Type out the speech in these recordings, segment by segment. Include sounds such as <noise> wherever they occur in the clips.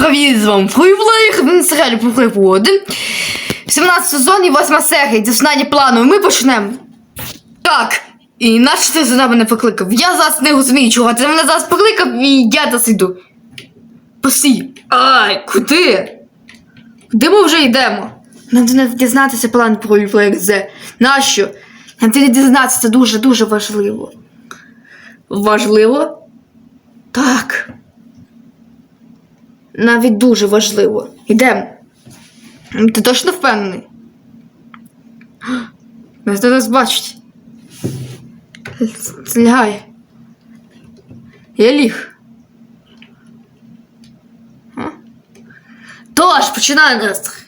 привіт! З вами на серіалі про пригоди. 17 сезон і 8 серія, дізнання плану, ми почнемо. Так, і наче ти за мене покликав. Я зараз не розумію, чого ти мене зараз покликав, і я зараз йду. Посій. Ай, куди? Куди ми вже йдемо? Нам треба дізнатися план про З. Нащо? Нам треба дізнатися, це дуже-дуже важливо. Важливо? Так. Навіть дуже важливо. Йдемо. Ти точно впевнений? <gasps> Нас зараз бачить. Лягай. Я ліг. Тож, починай нас.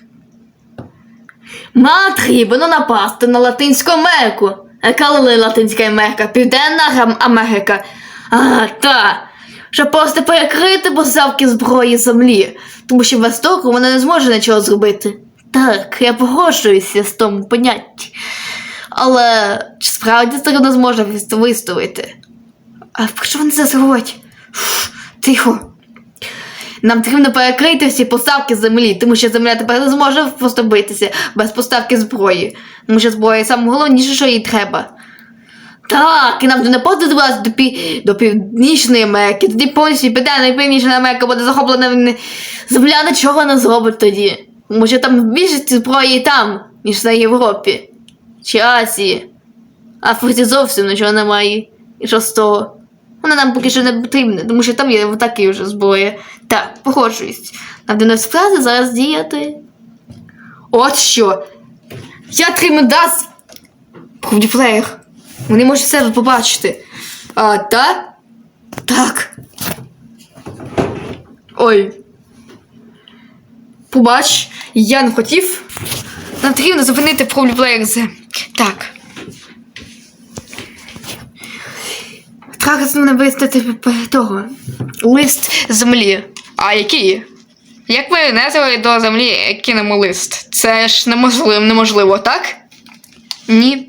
Нам потрібно напасти на Латинську Америку. Яка Латинська Америка? Південна Америка. А, та. Щоб просто перекрити поставки зброї землі. Тому що без того вона не зможе нічого зробити. Так, я погоджуюся з тому понятті. Але чи справді це не зможе виставити? А про що вони це? Фу, Тихо. Нам потрібно перекрити всі поставки землі, тому що земля тепер не зможе просто битися без поставки зброї. Тому що зброя саме головніше, що їй треба. Так, і нам не просто добратися до, пі... до Північної Америки, тоді повністю Південна і Північна Америка буде захоплена. Земля нічого не зробить тоді. Що там більше зброї там, ніж на Європі чи Азії. Африці зовсім нічого немає. І що з того? Вона нам поки що не потрібна, тому що там є такі вже зброї. Так, погоджуюсь. Нам до нас зараз діяти. От що. Я тримедас Правдіплеєр. Вони можуть себе побачити. А, та? Так. Ой. Побач, я не хотів. Нам потрібно зупинити Правдіплеєр з. Так. Як не вистати того? Лист землі. А який? Як ви внесли до землі кинемо лист? Це ж неможливо, неможливо, так? Ні.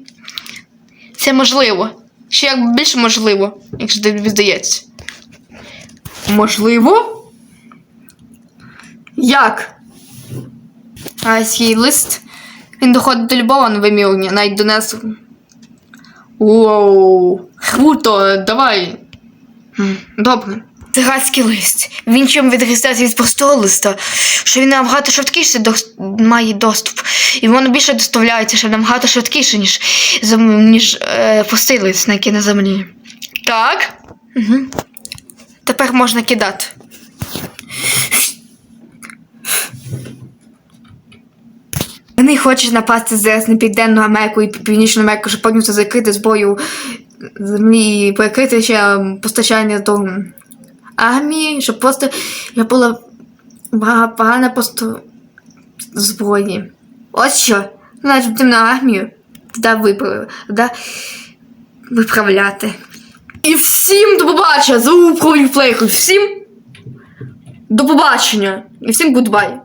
Це можливо. Ще як більше можливо, якщо тобі здається. Можливо? Як? А свій лист. Він доходить до любого вимірення, навіть до нас. Оу. Круто, давай. Добре. Пиратський лист. Він чим відрізняється від простого листа, що він набагато швидкіше дос- має доступ. І воно більше доставляється, що набагато швидкіше, ніж, ніж е, простий лист, на який на землі. Так. Угу. Тепер можна кидати. Вони хочуть напасти зараз на Південну Америку і Північну Америку, щоб потім закрити з бою землі і перекрити ще постачання до армії, щоб просто я була погана просто зброї. Ось що. Значить, будемо на армію туди виправили, туди виправляти. І всім до побачення! За про плейку! Всім до побачення. І всім гудбай.